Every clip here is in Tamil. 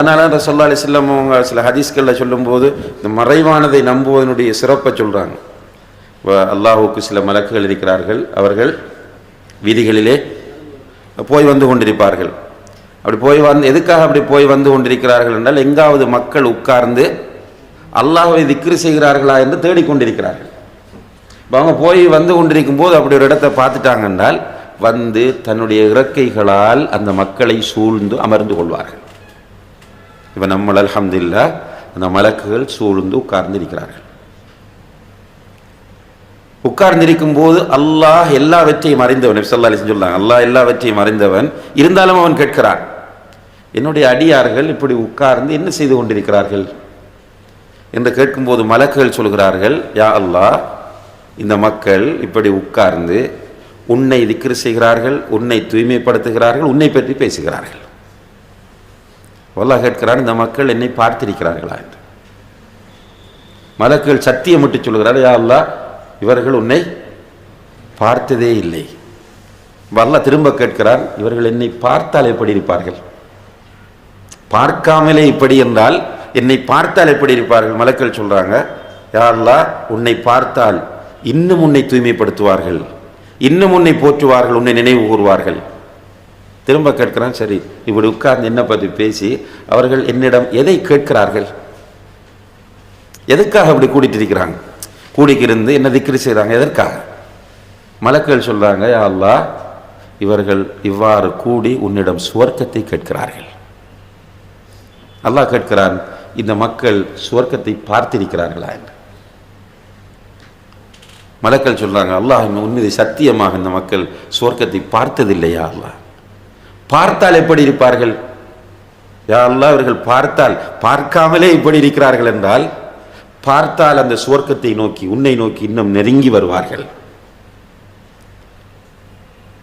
அதனால ரசோல்லா அலி செல்லம் அவங்க சில ஹதீஸ்களில் சொல்லும்போது இந்த மறைவானதை நம்புவதனுடைய சிறப்பை சொல்கிறாங்க அல்லாஹுக்கு சில மலக்குகள் இருக்கிறார்கள். அவர்கள் வீதிகளிலே போய் வந்து கொண்டிருப்பார்கள். அப்படி போய் வந்து எதுக்காக அப்படி போய் வந்து கொண்டிருக்கிறார்கள் என்றால் எங்காவது மக்கள் உட்கார்ந்து அல்லாஹை திக்ரு செய்கிறார்களா என்று தேடிக்கொண்டிருக்கிறார்கள் இப்போ அவங்க போய் வந்து கொண்டிருக்கும் போது அப்படி ஒரு இடத்தை பார்த்துட்டாங்க என்றால் வந்து தன்னுடைய இறக்கைகளால் அந்த மக்களை சூழ்ந்து அமர்ந்து கொள்வார்கள். இப்போ நம்ம அல்ஹம்துலில்லா அந்த மலக்குகள் சூழ்ந்து உட்கார்ந்து இருக்கிறார்கள் உட்கார்ந்திருக்கும் போது அல்லாஹ் எல்லாவற்றையும் அறிந்தவன் சொல்லா சொல்லுவாங்க அல்லாஹ் எல்லாவற்றையும் அறிந்தவன் இருந்தாலும் அவன் கேட்கிறான். என்னுடைய அடியார்கள் இப்படி உட்கார்ந்து என்ன செய்து கொண்டிருக்கிறார்கள்? என்று கேட்கும்போது மலக்குகள் சொல்கிறார்கள் யா அல்லாஹ் இந்த மக்கள் இப்படி உட்கார்ந்து உன்னை திக்ரு செய்கிறார்கள் உன்னை தூய்மைப்படுத்துகிறார்கள் உன்னை பற்றி பேசுகிறார்கள். அல்லாஹ் கேட்கிறான் இந்த மக்கள் என்னை பார்த்திருக்கிறார்களா என்று. மலக்குகள் சத்தியமிட்டு சொல்கிறார் யா அல்லா இவர்கள் உன்னை பார்த்ததே இல்லை. வல்ல திரும்ப கேட்கிறார் இவர்கள் என்னை பார்த்தால் எப்படி இருப்பார்கள்? பார்க்காமலே இப்படி என்றால் என்னை பார்த்தால் எப்படி இருப்பார்கள்? மலக்கள் சொல்றாங்க யாரெல்லாம் உன்னை பார்த்தால் இன்னும் உன்னை தூய்மைப்படுத்துவார்கள் இன்னும் உன்னை போற்றுவார்கள் உன்னை நினைவு கூறுவார்கள். திரும்ப கேட்கிறான் சரி இப்படி உட்கார்ந்து என்ன பற்றி பேசி அவர்கள் என்னிடம் எதை கேட்கிறார்கள்? எதுக்காக அப்படி கூட்டிட்டு இருக்கிறாங்க? கூடிக்கிருந்து என்ன திக்ரி செய்கிறாங்க எதற்காக? மலக்கள் சொல்றாங்க அல்லா அல்லாஹ் இவர்கள் இவ்வாறு கூடி உன்னிடம் சுவர்க்கத்தை கேட்கிறார்கள். அல்லாஹ் கேட்கிறான் இந்த மக்கள் சுவர்க்கத்தை பார்த்திருக்கிறார்களா என்று? மலக்கள் சொல்றாங்க அல்லாஹ் உண்மையை சத்தியமாக இந்த மக்கள் சுவர்க்கத்தை பார்த்ததில்லையா அல்லாஹ்? பார்த்தால் எப்படி இருப்பார்கள்? யா இவர்கள் பார்த்தால் பார்க்காமலே இப்படி இருக்கிறார்கள் என்றால் பார்த்தால் அந்த சுவர்க்கத்தை நோக்கி உன்னை நோக்கி இன்னும் நெருங்கி வருவார்கள்.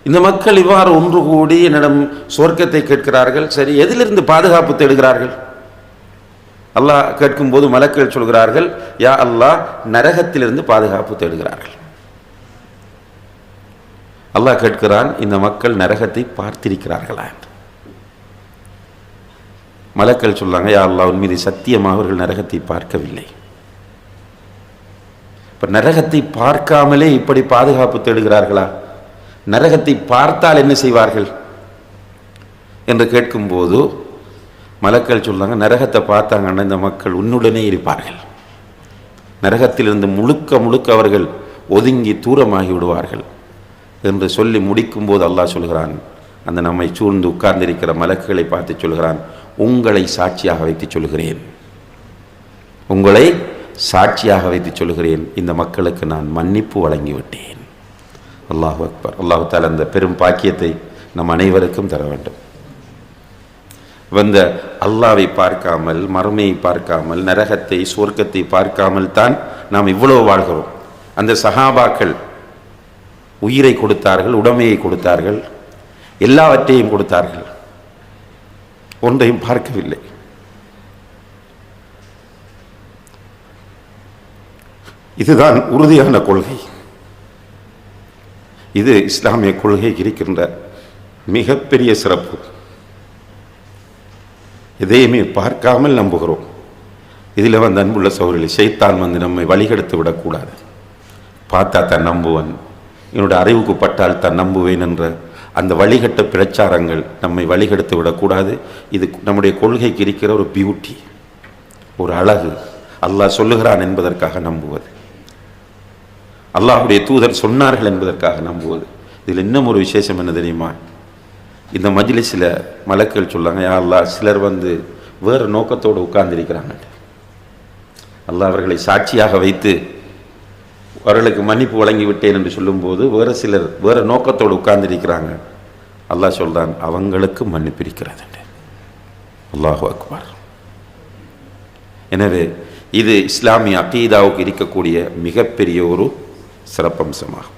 இந்த மக்கள் இவ்வாறு ஒன்று கூடி என்னிடம் சுவர்க்கத்தை கேட்கிறார்கள். சரி எதிலிருந்து பாதுகாப்பு தேடுகிறார்கள்? அல்லாஹ் கேட்கும்போது மலக்கள் சொல்கிறார்கள் யா அல்லாஹ் நரகத்திலிருந்து பாதுகாப்பு தேடுகிறார்கள். அல்லாஹ் கேட்கிறான் இந்த மக்கள் நரகத்தை பார்த்திருக்கிறார்களா என்று. மலக்கள் சொல்லாங்க யா அல்லா உன் மீது சத்தியமாக அவர்கள் நரகத்தை பார்க்கவில்லை. இப்போ நரகத்தை பார்க்காமலே இப்படி பாதுகாப்பு தேடுகிறார்களா? நரகத்தை பார்த்தால் என்ன செய்வார்கள்? என்று கேட்கும்போது மலக்கள் சொல்றாங்க நரகத்தை பார்த்தாங்கன்னா இந்த மக்கள் உன்னுடனே இருப்பார்கள். நரகத்திலிருந்து முழுக்க முழுக்க அவர்கள் ஒதுங்கி தூரமாகி விடுவார்கள். என்று சொல்லி முடிக்கும்போது அல்லாஹ் சொல்கிறான் அந்த நம்மை சூழ்ந்து உட்கார்ந்திருக்கிற மலக்குகளை பார்த்து சொல்கிறான் உங்களை சாட்சியாக வைத்து சொல்கிறேன். உங்களை சாட்சியாக வைத்து சொல்கிறேன். இந்த மக்களுக்கு நான் மன்னிப்பு வழங்கிவிட்டேன். அல்லாஹு அக்பர். அல்லாஹு அந்த பெரும் பாக்கியத்தை நம் அனைவருக்கும் தர வேண்டும். வந்த அல்லாவை பார்க்காமல் மறுமையை பார்க்காமல் நரகத்தை சுவர்க்கத்தை பார்க்காமல் தான் நாம் இவ்வளவு வாழ்கிறோம். அந்த சஹாபாக்கள் உயிரை கொடுத்தார்கள் உடமையை கொடுத்தார்கள் எல்லாவற்றையும் கொடுத்தார்கள். ஒன்றையும் பார்க்கவில்லை. இதுதான் உறுதியான கொள்கை. இது இஸ்லாமிய கொள்கை இருக்கின்ற மிகப்பெரிய சிறப்பு. எதையுமே பார்க்காமல் நம்புகிறோம். இதில் வந்து அன்புள்ள சௌரில் சைத்தான் வந்து நம்மை வழிகெடுத்து விடக்கூடாது. பார்த்தா தான் நம்புவன். என்னோட அறிவுக்கு பட்டால் தான் நம்புவேன் என்ற அந்த வழிகட்ட பிரச்சாரங்கள் நம்மை வழிகெடுத்து விடக்கூடாது. இது நம்முடைய கொள்கைக்கு இருக்கிற ஒரு பியூட்டி ஒரு அழகு. அல்லாஹ் சொல்லுகிறான் என்பதற்காக நம்புவது. அல்லாஹுடைய தூதர் சொன்னார்கள் என்பதற்காக நம்புவது. இதில் இன்னும் ஒரு விசேஷம் என்ன தெரியுமா? இந்த மஜ்லிஸில் மலக்கள் சொல்லாங்க யா அல்லாஹ் சிலர் வந்து வேறு நோக்கத்தோடு உட்கார்ந்திருக்கிறாங்க. அல்லாஹ் அவர்களை சாட்சியாக வைத்து அவர்களுக்கு மன்னிப்பு வழங்கிவிட்டேன் என்று சொல்லும்போது வேறு சிலர் வேறு நோக்கத்தோடு உட்கார்ந்திருக்கிறாங்க. அல்லாஹ் சொல்கிறான் அவங்களுக்கு மன்னிப்பு இருக்கிறது அல்லாஹு அக்பார். எனவே இது இஸ்லாமிய அகீதாவுக்கு இருக்கக்கூடிய மிகப்பெரிய ஒரு சிறப்பம்சமாகும்.